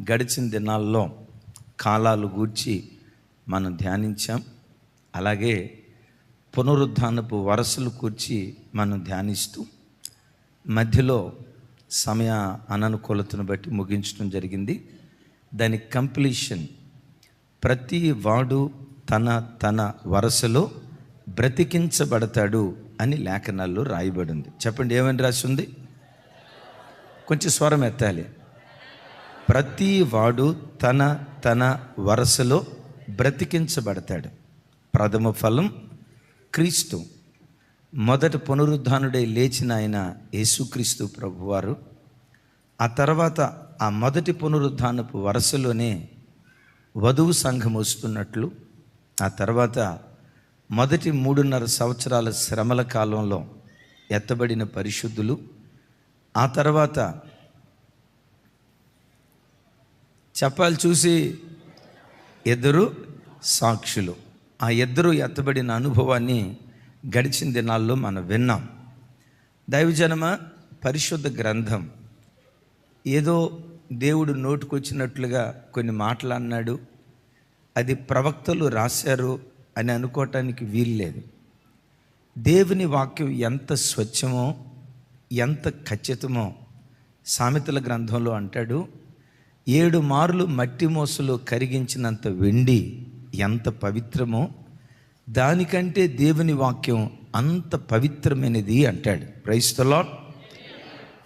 గడిచిన దినాల్లో కాలాలు గూర్చి మనం ధ్యానించాం. అలాగే పునరుద్ధానపు వరసలు కూర్చి మనం ధ్యానిస్తూ మధ్యలో సమయ అననుకూలతను బట్టి ముగించడం జరిగింది. దాని కంప్లీషన్ ప్రతి వాడు తన తన వరసలో బ్రతికించబడతాడు అని లేఖనాల్లో రాయబడింది. చెప్పండి ఏమని రాసి ఉంది? కొంచెం స్వరం ఎత్తాలి. ప్రతి వాడు తన తన వరసలో బ్రతికించబడతాడు. ప్రథమ ఫలం క్రీస్తు. మొదట పునరుద్ధానుడై లేచిన ఆయన యేసుక్రీస్తు ప్రభువారు. ఆ తర్వాత ఆ మొదటి పునరుద్ధానపు వరుసలోనే వధువు సంఘం వస్తున్నట్లు ఆ తర్వాత మొదటి మూడున్నర సంవత్సరాల శ్రమల కాలంలో ఎత్తబడిన పరిశుద్ధులు ఆ తర్వాత చెప్పాలి చూసి ఇద్దరు సాక్షులు. ఆ ఇద్దరు ఎత్తబడిన అనుభవాన్ని గడిచిన దినాల్లో మనం విన్నాం. దైవజనమ పరిశుద్ధ గ్రంథం. ఏదో దేవుడు నోటుకొచ్చినట్లుగా కొన్ని మాటలు అన్నాడు అది ప్రవక్తలు రాశారు అని అనుకోవటానికి వీల్లేదు. దేవుని వాక్యం ఎంత స్వచ్ఛమో ఎంత ఖచ్చితమో సామెతల గ్రంథంలో అంటాడు. ఏడు మార్లు మట్టి మోసలో కరిగించినంత వెండి ఎంత పవిత్రమో దానికంటే దేవుని వాక్యం అంత పవిత్రమైనది అంటాడు. క్రైస్తలో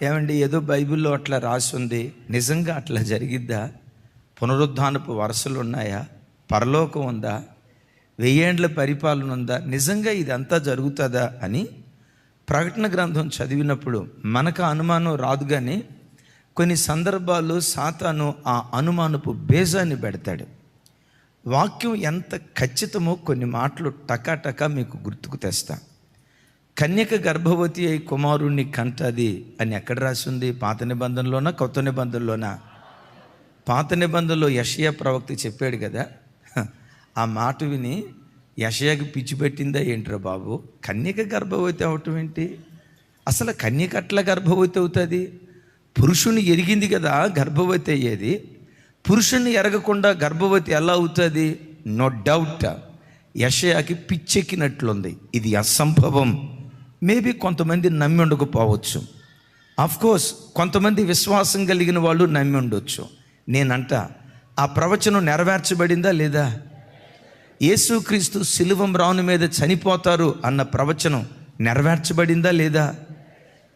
ఏమండి ఏదో బైబిల్లో అట్లా రాసి ఉంది. నిజంగా అట్లా జరిగిద్దా? పునరుద్ధానపు వరుసలు ఉన్నాయా పరలోకం ఉందా? వెయ్యేండ్ల పరిపాలన ఉందా? నిజంగా ఇదంతా జరుగుతుందా అని ప్రకటన గ్రంథం చదివినప్పుడు మనకు అనుమానం రాదు కానీ కొన్ని సందర్భాల్లో సాతాను ఆ అనుమానపు బేజాన్ని పెడతాడు. వాక్యం ఎంత ఖచ్చితమో కొన్ని మాటలు టకాటకా మీకు గుర్తుకు తెస్తా. కన్యక గర్భవతి అయి కుమారుణ్ణి కంటది అని ఎక్కడ రాసి ఉంది పాత నిబంధనలోనా కొత్త నిబంధనలోనా? పాత నిబంధనలో యషయ ప్రవక్త చెప్పాడు కదా. ఆ మాట విని యషయాకి పిచ్చి పెట్టిందా ఏంట్రా బాబు? కన్యక గర్భవతి అవటం ఏంటి? అసలు కన్యక అట్లా గర్భవతి అవుతుంది? పురుషుని ఎరిగింది కదా గర్భవతి అయ్యేది. పురుషుని ఎరగకుండా గర్భవతి ఎలా అవుతుంది? నో డౌట్ యషయాకి పిచ్చెక్కినట్లుంది. ఇది అసంభవం. మేబీ కొంతమంది నమ్మి ఉండకపోవచ్చు. కోర్స్ కొంతమంది విశ్వాసం కలిగిన వాళ్ళు నమ్మి ఉండొచ్చు. నేనంట ఆ ప్రవచనం నెరవేర్చబడిందా లేదా? యేసుక్రీస్తు శిలువం రాను మీద చనిపోతారు అన్న ప్రవచనం నెరవేర్చబడిందా లేదా?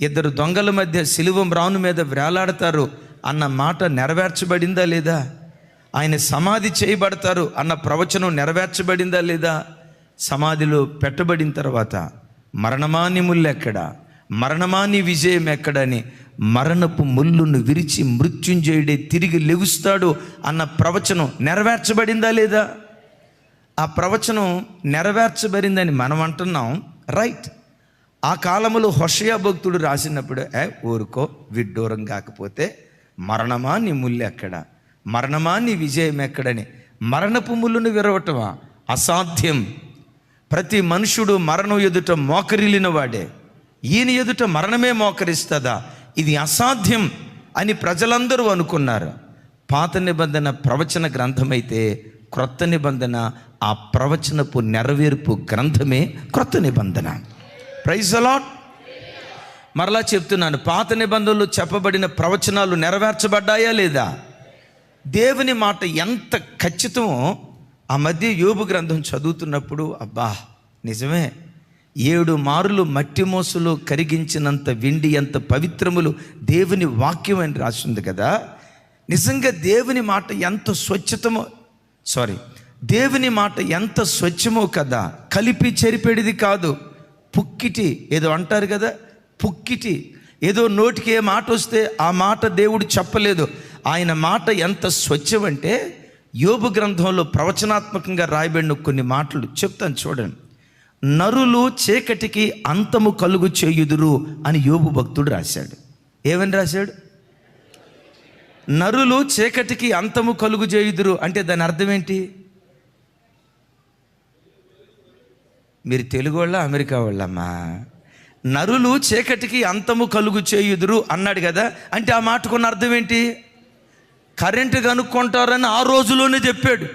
ఇద్దరు దొంగల మధ్య శిలువం రాను మీద వేలాడతారు అన్న మాట నెరవేర్చబడిందా లేదా? ఆయన సమాధి చేయబడతారు అన్న ప్రవచనం నెరవేర్చబడిందా లేదా? సమాధిలో పెట్టబడిన తర్వాత మరణమాని ముళ్ళు ఎక్కడ? మరణమాని విజయం ఎక్కడని మరణపు ముళ్ళును విరిచి మృత్యుంజయుడే తిరిగి లెగుస్తాడు అన్న ప్రవచనం నెరవేర్చబడిందా లేదా? ఆ ప్రవచనం నెరవేర్చబడిందని మనం అంటున్నాం రైట్? ఆ కాలములో హొషయా భక్తుడు రాసినప్పుడు ఏ ఊరుకో విడ్డూరం కాకపోతే మరణమా నీ ముళ్ళు ఎక్కడ? మరణమా నీ విజయం ఎక్కడని? మరణపు ముళ్ళును విరవటమా? అసాధ్యం. ప్రతి మనుషుడు మరణం ఎదుట మోకరిల్లిన వాడే. ఈయన ఎదుట మరణమే మోకరిస్తుందా? ఇది అసాధ్యం అని ప్రజలందరూ అనుకున్నారు. పాత నిబంధన ప్రవచన గ్రంథమైతే క్రొత్త నిబంధన ఆ ప్రవచనపు నెరవేర్పు గ్రంథమే క్రొత్త నిబంధన. ప్రైజ్ అలాట్ మరలా చెప్తున్నాను పాత నిబంధనలు చెప్పబడిన ప్రవచనాలు నెరవేర్చబడ్డాయా లేదా? దేవుని మాట ఎంత ఖచ్చితమో ఆ మధ్య యోబు గ్రంథం చదువుతున్నప్పుడు అబ్బా నిజమే. ఏడు మారులు మట్టి మోసులు కరిగించినంత వెండి ఎంత పవిత్రములు దేవుని వాక్యం అని రాసింది కదా. నిజంగా దేవుని మాట ఎంత స్వచ్ఛతమో సారీ దేవుని మాట ఎంత స్వచ్ఛమో కదా. కలిపి చెరిపేడిది కాదు. పుక్కిటి ఏదో అంటారు కదా పుక్కిటి. ఏదో నోటికి ఏ మాట వస్తే ఆ మాట దేవుడు చెప్పలేదు. ఆయన మాట ఎంత స్వచ్ఛమంటే యోబు గ్రంథంలో ప్రవచనాత్మకంగా రాయబడిన కొన్ని మాటలు చెప్తాను చూడండి. నరులు చీకటికి అంతము కలుగు చేయుదురు అని యోబు భక్తుడు రాశాడు. ఏమని రాశాడు? నరులు చీకటికి అంతము కలుగు చేయుదురు అంటే దాని అర్థం ఏంటి? మీరు తెలుగు వాళ్ళ అమెరికా వాళ్ళమ్మా? నరులు చీకటికి అంతము కలుగు చేయుదురు అన్నాడు కదా. అంటే ఆ మాటకున్న అర్థం ఏంటి? కరెంటు కనుక్కుంటారని ఆ రోజులోనే చెప్పాడు.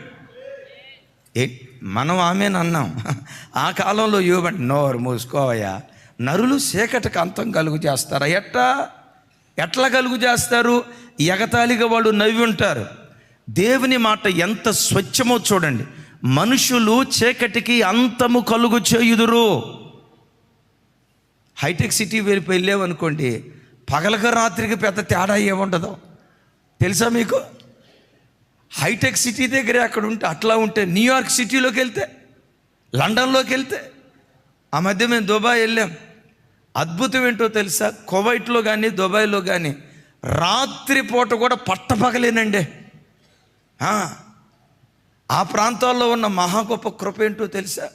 ఏ మనం ఆమెను అన్నాం. ఆ కాలంలో యోబండి నోరు మూసుకోవయ్యా. నరులు చీకటికి అంతం కలుగు చేస్తారా? ఎట్టా? ఎట్లా కలుగు చేస్తారు? ఎగతాళిగా వాళ్ళు నవ్వి ఉంటారు. దేవుని మాట ఎంత స్వచ్ఛమో చూడండి. మనుషులు చీకటికి అంతము కలుగు చేయుదురు. హైటెక్ సిటీ వెళ్ళి వెళ్ళామనుకోండి పగలక రాత్రికి పెద్ద తేడా ఏముండదు. తెలుసా మీకు? హైటెక్ సిటీ దగ్గరే అక్కడ ఉంటే అట్లా ఉంటే న్యూయార్క్ సిటీలోకి వెళ్తే లండన్లోకి వెళ్తే ఆ మధ్య మేము దుబాయ్ వెళ్ళాం. అద్భుతం ఏంటో తెలుసా? కువైట్లో కానీ దుబాయ్లో కానీ రాత్రి పూట కూడా పట్టపగలేనండి. ఆ, ప్రాంతాల్లో ఉన్న మహా గొప్ప కృప ఏంటో తెలుసా?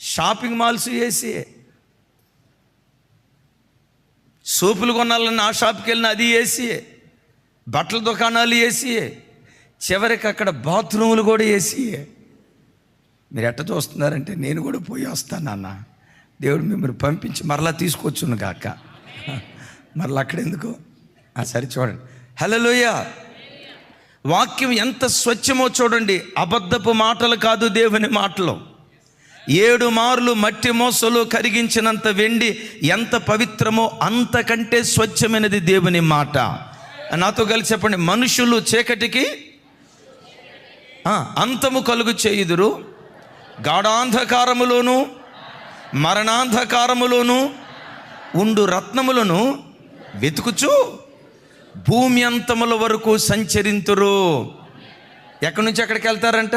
షాపింగ్ మాల్స్ వేసి సోపులు కొనాలన్న ఆ షాప్కి వెళ్ళిన అది వేసి బట్టల దుకాణాలు వేసి చివరికి అక్కడ బాత్రూములు కూడా వేసి మీరు ఎట్ట చూస్తున్నారంటే నేను కూడా పోయి వస్తాను అన్న దేవుడు మిమ్మల్ని పంపించి మరలా తీసుకొచ్చును కాక మరలా అక్కడ ఎందుకు? ఆ, సరే చూడండి. హలో వాక్యం ఎంత స్వచ్ఛమో చూడండి. అబద్ధపు మాటలు కాదు దేవుని మాటలు. ఏడు మార్లు మట్టి మోసలు కరిగించినంత వెండి ఎంత పవిత్రమో అంతకంటే స్వచ్ఛమైనది దేవుని మాట. నాతో కలిసి చెప్పండి. మనుషులు చీకటికి అంతము కలుగు చేయుదురు. గాఢాంధకారములోను మరణాంధకారములోను ఉండు రత్నములను వెతుకుచు. భూమి అంతముల వరకు సంచరింతురు. ఎక్కడి నుంచి ఎక్కడికి వెళ్తారంట?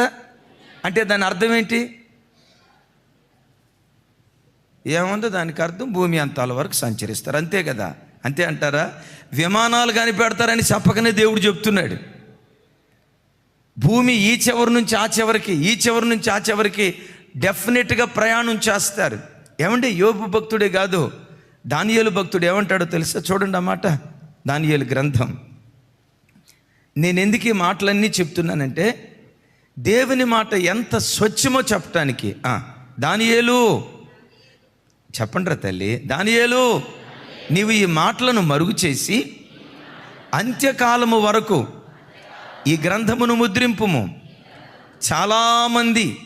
అంటే దాని అర్థం ఏంటి? ఏముందో? దానికి అర్థం భూమి అంతాల వరకు సంచరిస్తారు. అంతే కదా? అంతే అంటారా? విమానాలు కనిపెడతారని చెప్పకనే దేవుడు చెప్తున్నాడు. భూమి ఈ చివరి నుంచి ఆ చివరికి ఈ చివరి నుంచి ఆ చివరికి డెఫినెట్గా ప్రయాణం చేస్తారు. ఏమంటే యోపు భక్తుడే కాదు దానియలు భక్తుడు ఏమంటాడో తెలుసా? చూడండి అన్నమాట దానియేలు గ్రంథం. నేను ఎందుకు ఈ మాటలన్నీ చెప్తున్నానంటే దేవుని మాట ఎంత స్వచ్ఛమో చెప్పటానికి. దానియేలు దానియేలు. చెప్పండిరా తల్లి దానియేలు. నీవు ఈ మాటలను మరుగు చేసి అంత్యకాలము వరకు ఈ గ్రంథమును ముద్రింపుము. చాలామంది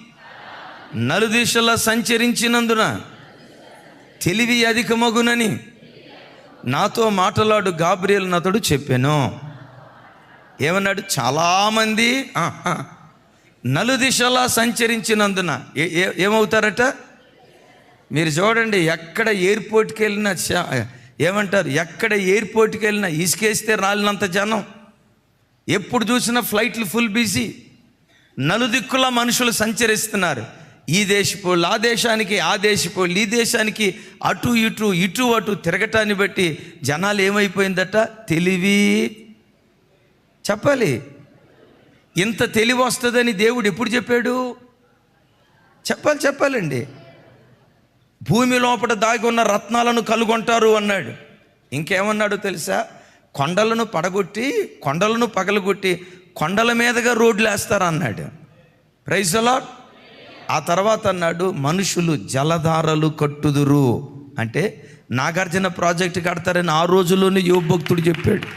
నలుదిశలా సంచరించినందున తెలివి అధికమగునని నాతో మాట్లాడు గాబ్రియల్ నతడు చెప్పాను. ఏమన్నాడు? చాలామంది నలుదిశలా సంచరించినందున ఏ- ఏమవుతారట? మీరు చూడండి ఎక్కడ ఎయిర్పోర్ట్కి వెళ్ళినా చా- ఏమంటారు? ఎక్కడ ఎయిర్పోర్ట్కి వెళ్ళినా ఇసుకేస్తే రాలినంత జనం. ఎప్పుడు చూసినా ఫ్లైట్లు ఫుల్ బిజీ. నలుదిక్కుల మనుషులు సంచరిస్తున్నారు. ఈ దేశపోళ్ళు ఆ దేశానికి ఆ దేశపోళ్ళు ఈ దేశానికి అటు ఇటు ఇటు అటు తిరగటాన్ని బట్టి జనాలు ఏమైపోయిందట? తెలివి. చెప్పాలి. ఇంత తెలివి వస్తుందని దేవుడు ఎప్పుడు చెప్పాడు? చెప్పాలి చెప్పాలండి. భూమి లోపల దాగి ఉన్న రత్నాలను కలుగొంటారు అన్నాడు. ఇంకేమన్నాడు తెలుసా? కొండలను పడగొట్టి కొండలను పగలగొట్టి కొండల మీదుగా రోడ్లు వేస్తారన్నాడు అన్నాడు అలాట్ ఆ తర్వాత అన్నాడు మనుషులు జలధారలు కట్టుదురు. అంటే నాగార్జున ప్రాజెక్టు కడతారని ఆ రోజుల్లోనే యువ భక్తుడు చెప్పాడు.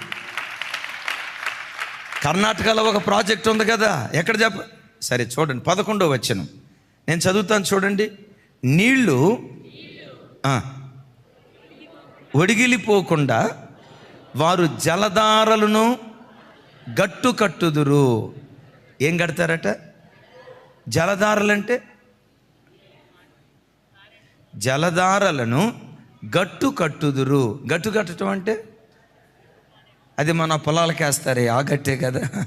కర్ణాటకలో ఒక ప్రాజెక్ట్ ఉంది కదా ఎక్కడ చెప్ప సరే చూడండి పదకొండో వచ్చను నేను చదువుతాను చూడండి. నీళ్ళు ఒడిగిలిపోకుండా వారు జలధారలను గట్టు కట్టుదురు ఏం కడతారట? జలధారలంటే? జలధారలను గట్టు కట్టుదురు. గట్టు కట్టడం అంటే? అది మన పొలాలకేస్తారే ఆ గట్టే కదా.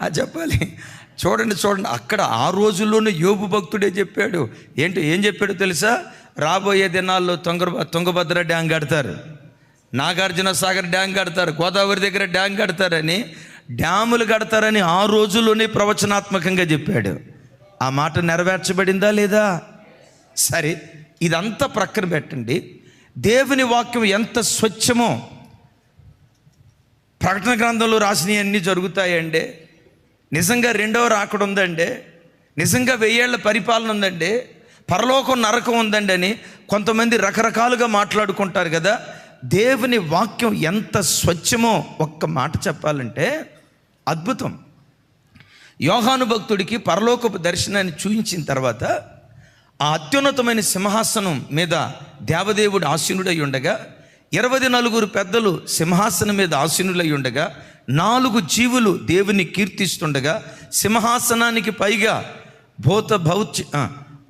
అది చెప్పాలి. చూడండి చూడండి అక్కడ ఆ రోజుల్లోనే యోగు భక్తుడే చెప్పాడు. ఏంటో ఏం చెప్పాడు తెలుసా? రాబోయే దినాల్లో తుంగ తుంగభద్ర డ్యాం కడతారు. నాగార్జున సాగర్ డ్యాం కడతారు. గోదావరి దగ్గర డ్యాం కడతారని డ్యాములు కడతారని ఆ రోజుల్లోనే ప్రవచనాత్మకంగా చెప్పాడు. ఆ మాట నెరవేర్చబడిందా లేదా? సరే ఇదంతా ప్రక్కన పెట్టండి. దేవుని వాక్యం ఎంత స్వచ్ఛమో. ప్రకటన గ్రంథంలో రాసినవి అన్నీ జరుగుతాయండి. నిజంగా రెండవ రాకడ ఉందండి. నిజంగా వెయ్యేళ్ళ పరిపాలన ఉందండి. పరలోకం నరకం ఉందండి అని కొంతమంది రకరకాలుగా మాట్లాడుకుంటారు కదా. దేవుని వాక్యం ఎంత స్వచ్ఛమో ఒక్క మాట చెప్పాలంటే అద్భుతం. యోహాను భక్తుడికి పరలోకపు దర్శనాన్ని చూయించిన తర్వాత ఆ అత్యున్నతమైన సింహాసనం మీద దేవదేవుడు ఆసీనుడై ఉండగా ఇరవై నలుగురు పెద్దలు సింహాసనం మీద ఆసీనులై ఉండగా నాలుగు జీవులు దేవుని కీర్తిస్తుండగా సింహాసనానికి పైగా భూత భౌచ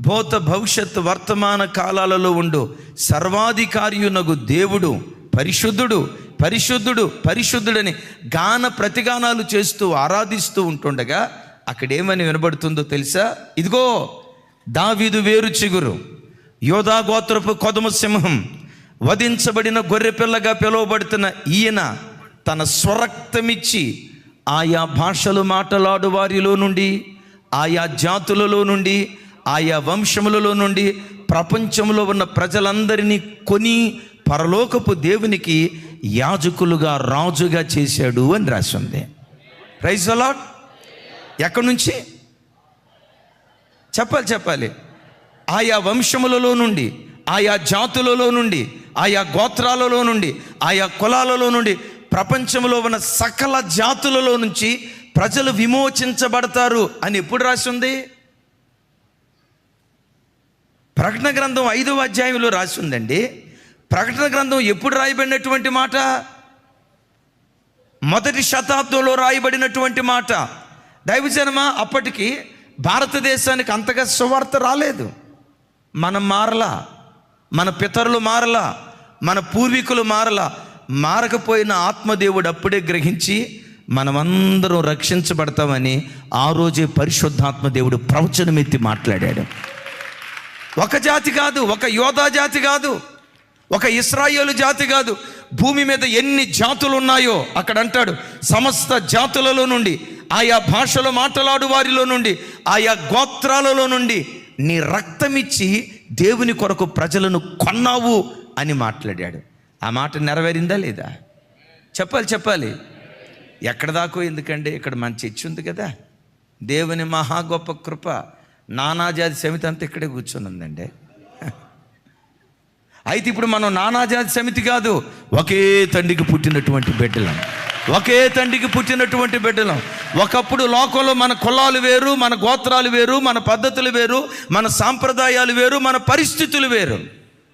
భూత భవిష్యత్ వర్తమాన కాలాలలో ఉండు సర్వాధికారియునగు దేవుడు పరిశుద్ధుడు పరిశుద్ధుడు పరిశుద్ధుడని గాన ప్రతిగానాలు చేస్తూ ఆరాధిస్తూ ఉంటుండగా అక్కడేమని వినబడుతుందో తెలుసా? ఇదిగో దావీదు వేరు చిగురు యోధా గోత్రపు కొదమ సింహం వధించబడిన గొర్రెపిల్లగా పిలువబడుతున్న ఈయన తన స్వరక్తమిచ్చి ఆయా భాషలు మాట్లాడు వారిలో నుండి ఆయా జాతులలో నుండి ఆయా వంశములలో నుండి ప్రపంచంలో ఉన్న ప్రజలందరినీ కొని పరలోకపు దేవునికి యాజకులుగా రాజుగా చేశాడు అని రాసింది. ప్రైజ్ అలాట్ ఎక్కడి నుంచి? చెప్పాలి చెప్పాలి. ఆయా వంశములలో నుండి ఆయా జాతులలో నుండి ఆయా గోత్రాలలో నుండి ఆయా కులాలలో నుండి ప్రపంచంలో ఉన్న సకల జాతులలో నుంచి ప్రజలు విమోచించబడతారు అని ఎప్పుడు రాసి ఉంది ప్రకటన గ్రంథం ఐదవ అధ్యాయంలో రాసి ఉందండి ప్రకటన గ్రంథం ఎప్పుడు రాయబడినటువంటి మాట? మొదటి శతాబ్దంలో రాయబడినటువంటి మాట. దైవజనమ అప్పటికి భారతదేశానికి అంతగా సువార్త రాలేదు. మనం మారలా మన పితరులు మారలా మన పూర్వీకులు మారలా మారకపోయిన ఆత్మదేవుడు అప్పుడే గ్రహించి మనమందరం రక్షించబడతామని ఆ రోజే పరిశుద్ధాత్మదేవుడు ప్రవచనమెత్తి మాట్లాడాడు. ఒక జాతి కాదు ఒక యోధా జాతి కాదు ఒక ఇస్రాయేలు జాతి కాదు. భూమి మీద ఎన్ని జాతులు ఉన్నాయో అక్కడ అంటాడు. సమస్త జాతులలో నుండి ఆయా భాషలు మాట్లాడు వారిలో నుండి ఆయా గోత్రాలలో నుండి నీ రక్తమిచ్చి దేవుని కొరకు ప్రజలను కొన్నావు అని మాట్లాడాడు. ఆ మాట నెరవేరిందా లేదా? చెప్పాలి చెప్పాలి. ఎక్కడ దాకో ఎందుకండి? ఇక్కడ మన చర్చి ఉంది కదా. దేవుని మహా గొప్ప కృప. నానాజాతి సమితి అంతా ఇక్కడే కూర్చొని ఉందండి. అయితే ఇప్పుడు మనం నానాజాతి సమితి కాదు ఒకే తండ్రికి పుట్టినటువంటి బిడ్డలం. ఒకే తండ్రికి పుట్టినటువంటి బిడ్డలం. ఒకప్పుడు లోకంలో మన కులాలు వేరు మన గోత్రాలు వేరు మన పద్ధతులు వేరు మన సాంప్రదాయాలు వేరు మన పరిస్థితులు వేరు.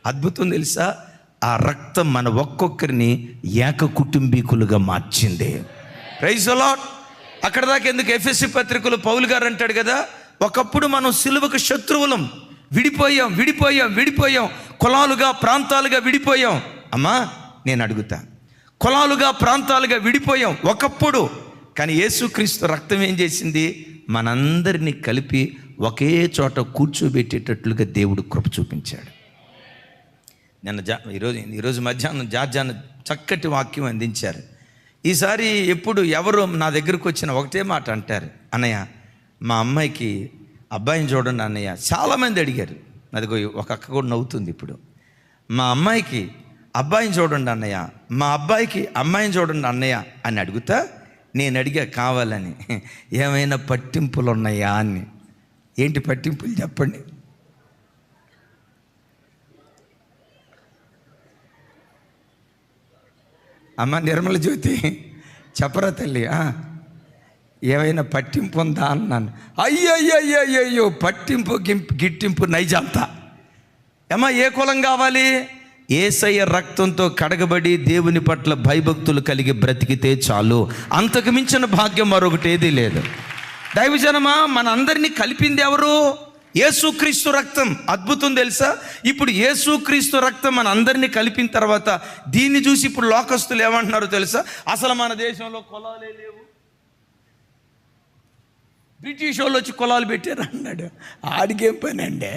అద్భుతం తెలుసా? ఆ రక్తం మన ఒక్కొక్కరిని ఏక కుటుంబీకులుగా మార్చింది ప్రైజ్ అలాట్ అక్కడ దాకా ఎందుకు ఎఫ్ఎస్సి పత్రికలు పౌలు గారు అంటాడు కదా ఒకప్పుడు మనం సిలువకు శత్రువులం. విడిపోయాం విడిపోయాం విడిపోయాం. కులాలుగా ప్రాంతాలుగా విడిపోయాం. అమ్మా నేను అడుగుతా. కులాలుగా ప్రాంతాలుగా విడిపోయాం ఒకప్పుడు. కానీ యేసుక్రీస్తు రక్తం ఏం చేసింది? మనందరినీ కలిపి ఒకే చోట కూర్చోబెట్టేటట్లుగా దేవుడు కృప చూపించాడు. నిన్న జా ఈరోజు ఈరోజు మధ్యాహ్నం జార్జాన్ చక్కటి వాక్యం అందించారు. ఈసారి ఎప్పుడు ఎవరు నా దగ్గరకు వచ్చిన ఒకటే మాట అంటారు. అన్నయ్య మా అమ్మాయికి అబ్బాయిని చూడండి అన్నయ్య చాలామంది అడిగారు. అదిగో ఒక అక్క కూడా నవ్వుతుంది ఇప్పుడు. మా అమ్మాయికి అబ్బాయిని చూడండి అన్నయ్య మా అబ్బాయికి అమ్మాయిని చూడండి అన్నయ్య అని అడుగుతా నేను అడిగా కావాలని. ఏమైనా పట్టింపులు ఉన్నాయా అని. ఏంటి పట్టింపులు చెప్పండి. అమ్మ నిర్మల జ్యోతి. చెప్పరా తల్లి? ఆ? ఏమైనా పట్టింపు ఉందా అన్నాను. అయ్యయ్యయ్యయ్యో పట్టింపు గింపు గిట్టింపు నైజాంతా. ఏమా ఏ కులం కావాలి? ఏసయ్య రక్తంతో కడగబడి దేవుని పట్ల భయభక్తులు కలిగి బ్రతికితే చాలు. అంతకు మించిన భాగ్యం మరొకటి ఏదీ లేదు. దైవజనమా మన అందరినీ కలిపింది ఎవరు? యేసుక్రీస్తు రక్తం. అద్భుతం తెలుసా? ఇప్పుడు యేసుక్రీస్తు రక్తం మన అందరినీ కలిపిన తర్వాత దీన్ని చూసి ఇప్పుడు లోకస్తులు ఏమంటున్నారో తెలుసా? అసలు మన దేశంలో కులాలే లేవు. బ్రిటిష్ వాళ్ళు వచ్చి కులాలు పెట్టారు అన్నాడు. ఆడికేం పని అండి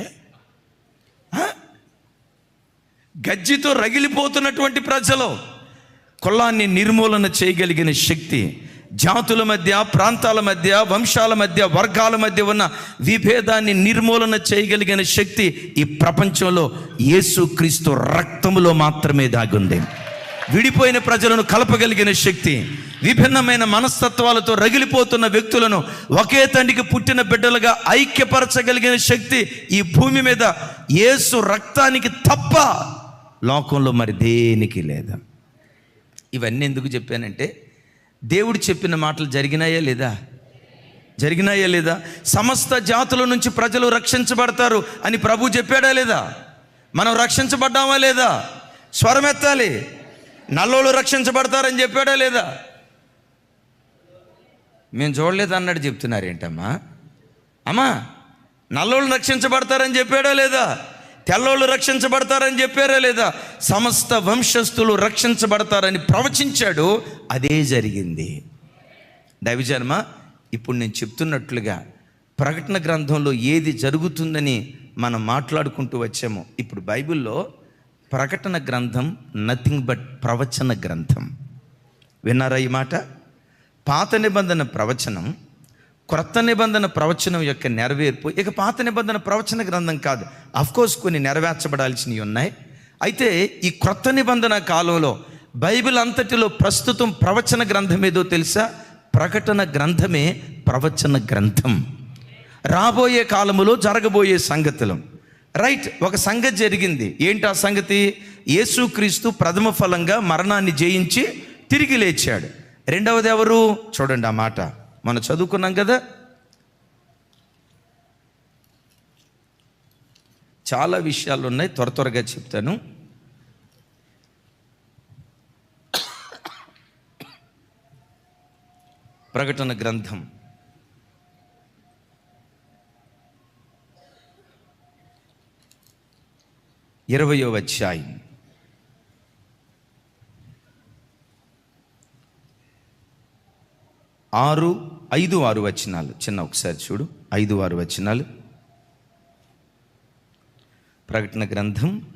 గజ్జితో రగిలిపోతున్నటువంటి ప్రజలు కులాన్ని నిర్మూలన చేయగలిగిన శక్తి జాతుల మధ్య ప్రాంతాల మధ్య వంశాల మధ్య వర్గాల మధ్య ఉన్న విభేదాన్ని నిర్మూలన చేయగలిగిన శక్తి ఈ ప్రపంచంలో యేసుక్రీస్తు రక్తములో మాత్రమే దాగుంది. విడిపోయిన ప్రజలను కలపగలిగిన శక్తి విభిన్నమైన మనస్తత్వాలతో రగిలిపోతున్న వ్యక్తులను ఒకే తండ్రికి పుట్టిన బిడ్డలుగా ఐక్యపరచగలిగిన శక్తి ఈ భూమి మీద ఏసు రక్తానికి తప్ప లోకంలో మరి దేనికి లేదా. ఇవన్నీ ఎందుకు చెప్పానంటే దేవుడు చెప్పిన మాటలు జరిగినాయా లేదా? జరిగినాయా లేదా? సమస్త జాతుల నుంచి ప్రజలు రక్షించబడతారు అని ప్రభు చెప్పాడా లేదా? మనం రక్షించబడ్డామా లేదా? స్వరమెత్తాలి నల్లోళ్ళు రక్షించబడతారని చెప్పాడా లేదా? మేము చూడలేదు చెప్తున్నారు ఏంటమ్మా? అమ్మా నల్లోళ్ళు రక్షించబడతారని చెప్పాడా లేదా? తెల్లోళ్ళు రక్షించబడతారని చెప్పారా లేదా? సమస్త వంశస్థులు రక్షించబడతారని ప్రవచించాడు అదే జరిగింది. దైవజన్మ ఇప్పుడు నేను చెప్తున్నట్లుగా ప్రకటన గ్రంథంలో ఏది జరుగుతుందని మనం మాట్లాడుకుంటూ వచ్చాము. ఇప్పుడు బైబిల్లో ప్రకటన గ్రంథం నథింగ్ బట్ ప్రవచన గ్రంథం. విన్నారా ఈ మాట? పాత నిబంధన ప్రవచనం క్రొత్త నిబంధన ప్రవచనం యొక్క నెరవేర్పు ఇక పాత నిబంధన ప్రవచన గ్రంథం కాదు. అఫ్కోర్స్ కొన్ని నెరవేర్చబడాల్సినవి ఉన్నాయి. అయితే ఈ క్రొత్త నిబంధన కాలంలో బైబిల్ అంతటిలో ప్రస్తుతం ప్రవచన గ్రంథం ఏదో తెలుసా? ప్రకటన గ్రంథమే ప్రవచన గ్రంథం. రాబోయే కాలములో జరగబోయే సంగతులు. రైట్ ఒక సంగతి జరిగింది. ఏంటి ఆ సంగతి? యేసుక్రీస్తు ప్రథమ ఫలంగా మరణాన్ని జయించి తిరిగి లేచాడు. రెండవది ఎవరు? చూడండి ఆ మాట. మనం చదువుకున్నాం కదా? చాలా విషయాలు ఉన్నాయి త్వర త్వరగా చెప్తాను. ప్రకటన గ్రంథం. ఇరవయో అధ్యాయం. ఆరు ఐదు ఆరు వచనాలు. చిన్న ఒకసారి చూడు. ఐదు ఆరు వచనాలు. ప్రకటన గ్రంథం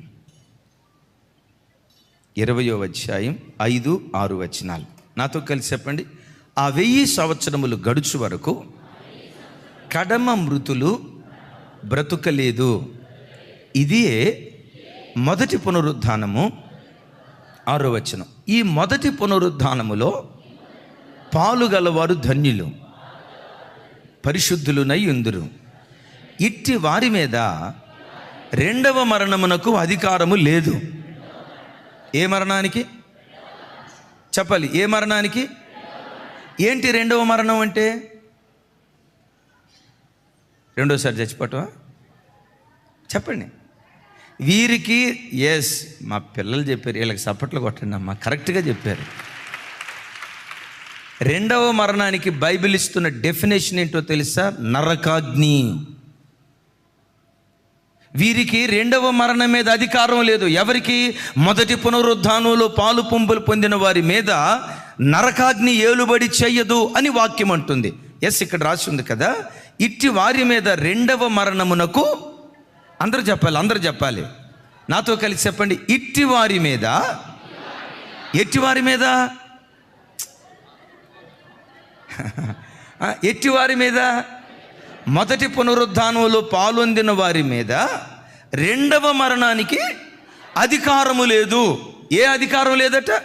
ఇరవయో అధ్యాయం ఐదు ఆరు వచనాలు. నాతో కలిసి చెప్పండి. ఆ వెయ్యి సంవత్సరములు గడుచు వరకు కడమ మృతులు బ్రతుకలేదు. ఇదే మొదటి పునరుద్ధానము. ఆరో వచనం. ఈ మొదటి పునరుద్ధానములో పాలు గలవారు ధన్యులు పరిశుద్ధులునై ఉందురు. ఇట్టి వారి మీద రెండవ మరణమునకు అధికారము లేదు. ఏ మరణానికి? చెప్పాలి ఏ మరణానికి? ఏంటి రెండవ మరణం అంటే? రెండోసారి చచ్చిపోవటం చెప్పండి. వీరికి ఎస్ మా పిల్లలు చెప్పారు వీళ్ళకి సపోర్ట్లు కొట్టండి అమ్మా కరెక్ట్గా చెప్పారు. రెండవ మరణానికి బైబిల్ ఇస్తున్న డెఫినేషన్ ఏంటో తెలుసా? నరకాగ్ని. వీరికి రెండవ మరణం మీద అధికారం లేదు. ఎవరికి? మొదటి పునరుద్ధానంలో పాలు పొంపులు పొందిన వారి మీద నరకాగ్ని ఏలుబడి చెయ్యదు అని వాక్యం అంటుంది. ఎస్ ఇక్కడ రాసి ఉంది కదా? ఇట్టి వారి మీద రెండవ మరణమునకు అందరూ చెప్పాలి అందరూ చెప్పాలి. నాతో కలిసి చెప్పండి. ఇట్టి వారి మీద ఎట్టి వారి మీద? ఎట్టి వారి మీద? మొదటి పునరుద్ధానంలో పాలొందిన వారి మీద రెండవ మరణానికి అధికారము లేదు. ఏ అధికారం లేదట?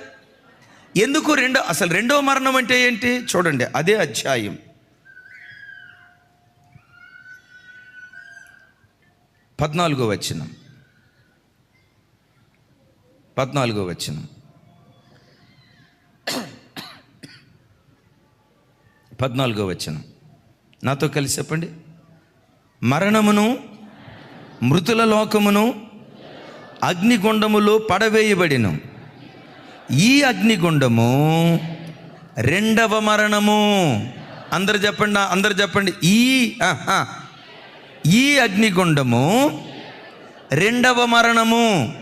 ఎందుకు రెండో అసలు రెండవ మరణం అంటే ఏంటి? చూడండి అదే అధ్యాయం. పద్నాలుగో వచనం. పద్నాలుగో వచనం. పద్నాలుగో వచనం. నాతో కలిసి చెప్పండి. మరణమును మృతుల లోకమును అగ్నిగుండములో పడవేయబడిను. ఈ అగ్నిగుండము రెండవ మరణము. అందరు చెప్పండి అందరు చెప్పండి. ఈ ఈ అగ్నిగుండము రెండవ మరణము.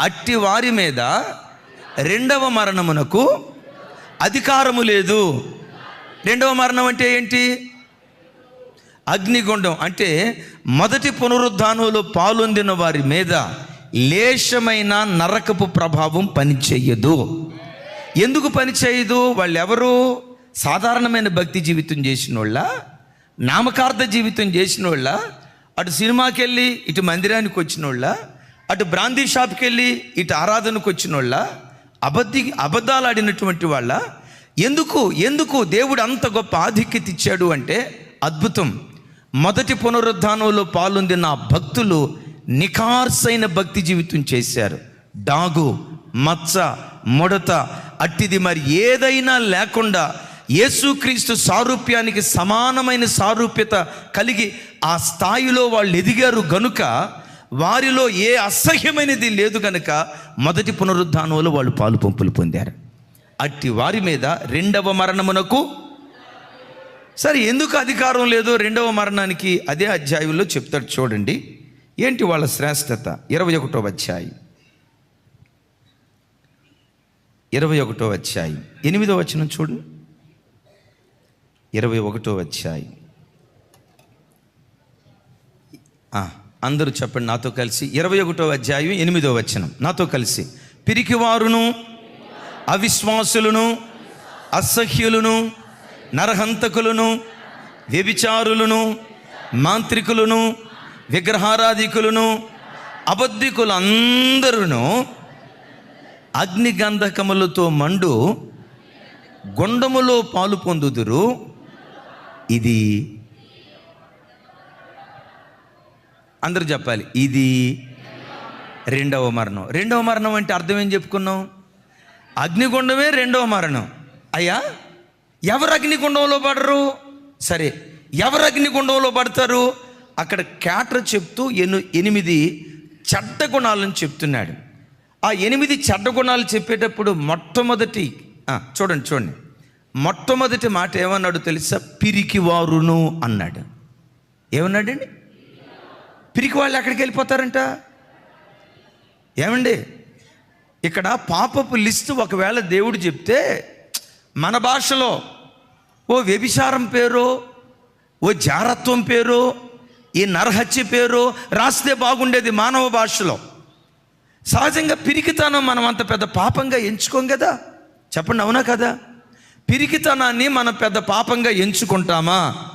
అట్టి వారి మీద రెండవ మరణమునకు అధికారము లేదు. రెండవ మరణం అంటే ఏంటి? అగ్నిగుండం. అంటే మొదటి పునరుద్ధానంలో పాలొందిన వారి మీద లేశమైన నరకపు ప్రభావం పనిచేయదు ఎందుకు పనిచేయదు వాళ్ళు ఎవరు సాధారణమైన భక్తి జీవితం చేసిన వాళ్ళ నామకార్థ జీవితం చేసిన వాళ్ళ అటు సినిమాకి వెళ్ళి ఇటు మందిరానికి వచ్చిన వాళ్ళ అటు బ్రాందీ షాప్కి వెళ్ళి ఇటు ఆరాధనకు వచ్చిన వాళ్ళ అబద్ధి అబద్ధాలు ఆడినటువంటి వాళ్ళ? ఎందుకు ఎందుకు దేవుడు అంత గొప్ప ఆధిక్యత ఇచ్చాడు అంటే అద్భుతం. మొదటి పునరుద్ధానంలో పాల్గొందిన భక్తులు నిఖార్సైన భక్తి జీవితం చేశారు. డాగు మచ్చ ముడత అట్టిది మరి ఏదైనా లేకుండా యేసుక్రీస్తు సారూప్యానికి సమానమైన సారూప్యత కలిగి ఆ స్థాయిలో వాళ్ళు ఎదిగారు గనుక వారిలో ఏ అసహ్యమైనది లేదు కనుక మొదటి పునరుద్ధానంలో వాళ్ళు పాలు పంపులు పొందారు. అట్టి వారి మీద రెండవ మరణమునకు సరే ఎందుకు అధికారం లేదో రెండవ మరణానికి? అదే అధ్యాయంలో చెప్తాడు చూడండి. ఏంటి వాళ్ళ శ్రేష్టత? ఇరవై ఒకటో అధ్యాయం. ఇరవై ఒకటో అధ్యాయం. ఎనిమిదో వచనం చూడండి. ఇరవై ఒకటో అధ్యాయం. అందరూ చెప్పండి నాతో కలిసి. ఇరవై ఒకటో అధ్యాయం ఎనిమిదో వచనం. నాతో కలిసి. పిరికివారును అవిశ్వాసులను అసహ్యులను నరహంతకులను వ్యభిచారులను మాంత్రికులను విగ్రహారాధికులను అబద్ధికులందరూ అగ్నిగంధకములతో మండు గుండములో పాలు పొందుదురు. ఇది అందరు చెప్పాలి. ఇది రెండవ మరణం. రెండవ మరణం అంటే అర్థం ఏం చెప్పుకున్నాం? అగ్నిగుండమే రెండవ మరణం. అయ్యా ఎవరు అగ్నిగుండంలో పడరు? సరే ఎవరు అగ్నిగుండంలో పడతారు? అక్కడ క్యాటర్ చెప్తూ ఎను ఎనిమిది చెడ్డ గుణాలను చెప్తున్నాడు. ఆ ఎనిమిది చెడ్డ గుణాలు చెప్పేటప్పుడు మొట్టమొదటి చూడండి చూడండి. మొట్టమొదటి మాట ఏమన్నాడు తెలుసా? పిరికివారును అన్నాడు. ఏమన్నాడండి? పిరికి వాళ్ళు ఎక్కడికి వెళ్ళిపోతారంట? ఏమండి? ఇక్కడ పాపపు లిస్టు ఒకవేళ దేవుడు చెప్తే మన భాషలో ఓ వ్యభిచారం పేరు ఓ జారత్వం పేరు ఈ నరహత్య పేరు రాస్తే బాగుండేది మానవ భాషలో. సహజంగా పిరికితనం మనం అంత పెద్ద పాపంగా ఎంచుకోం కదా? చెప్పండి అవునా కదా? పిరికితనాన్ని మనం పెద్ద పాపంగా ఎంచుకుంటామా?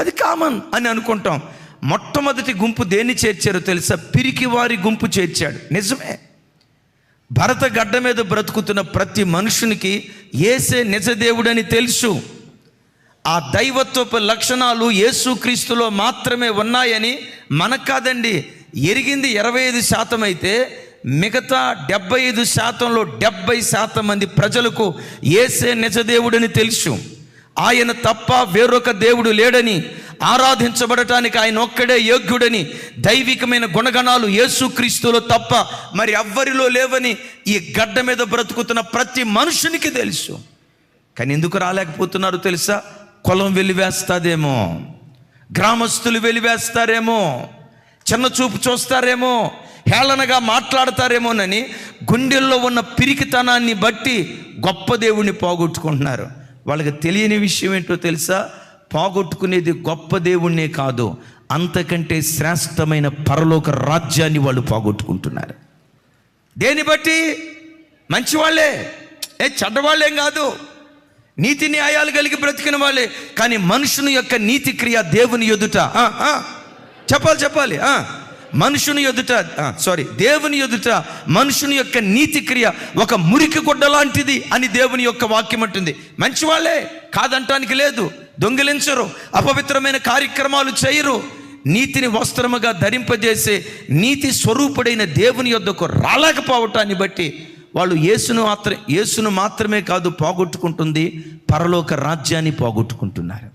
అది కామన్ అని అనుకుంటాం. మొట్టమొదటి గుంపు దేన్ని చేర్చారో తెలుసా? పిరికి వారి గుంపు చేర్చాడు. నిజమే. భరత గడ్డ మీద బ్రతుకుతున్న ప్రతి మనుషునికి ఏసే నిజదేవుడని తెలుసు. ఆ దైవత్వపు లక్షణాలు యేసుక్రీస్తులో మాత్రమే ఉన్నాయని మనకు కాదండి ఎరిగింది ఇరవై ఐదు శాతం అయితే మిగతా డెబ్బై ఐదు శాతంలో డెబ్బై శాతం మంది ప్రజలకు ఏసే నిజదేవుడని తెలుసు. ఆయన తప్ప వేరొక దేవుడు లేడని ఆరాధించబడటానికి ఆయన ఒక్కడే యోగ్యుడని దైవికమైన గుణగణాలు యేసుక్రీస్తులో తప్ప మరి ఎవ్వరిలో లేవని ఈ గడ్డ మీద బ్రతుకుతున్న ప్రతి మనుషునికి తెలుసు. కానీ ఎందుకు రాలేకపోతున్నారు తెలుసా? కులం వెలివేస్తాదేమో గ్రామస్తులు వెలివేస్తారేమో చిన్న చూపు చూస్తారేమో హేళనగా మాట్లాడతారేమోనని గుండెల్లో ఉన్న పిరికితనాన్ని బట్టి గొప్ప దేవుణ్ణి పోగొట్టుకుంటున్నారు. వాళ్ళకి తెలియని విషయం ఏంటో తెలుసా? పోగొట్టుకునేది గొప్ప దేవుణ్ణే కాదు అంతకంటే శ్రేష్టమైన పరలోక రాజ్యాన్ని వాళ్ళు పోగొట్టుకుంటున్నారు. దేన్ని బట్టి? మంచివాళ్ళే. ఏ చెడ్డవాళ్ళేం కాదు. నీతి న్యాయాలు కలిగి బ్రతికిన వాళ్ళే. కానీ మనుషుని యొక్క నీతి క్రియ దేవుని ఎదుట. చెప్పాలి చెప్పాలి. ఆ, మనుషుని ఎదుట సారీ దేవుని ఎదుట మనుషుని యొక్క నీతి క్రియ ఒక మురికి గుడ్డ లాంటిది అని దేవుని యొక్క వాక్యం అంటుంది. మంచివాళ్ళే కాదంటానికి లేదు దొంగిలించరు అపవిత్రమైన కార్యక్రమాలు చేయరు. నీతిని వస్త్రముగా ధరింపజేసే నీతి స్వరూపుడైన దేవుని యొద్దకు రాలేకపోవటాన్ని బట్టి వాళ్ళు యేసును మాత్రం యేసును మాత్రమే కాదు పోగొట్టుకుంటుంది పరలోక రాజ్యాన్ని పోగొట్టుకుంటున్నారు.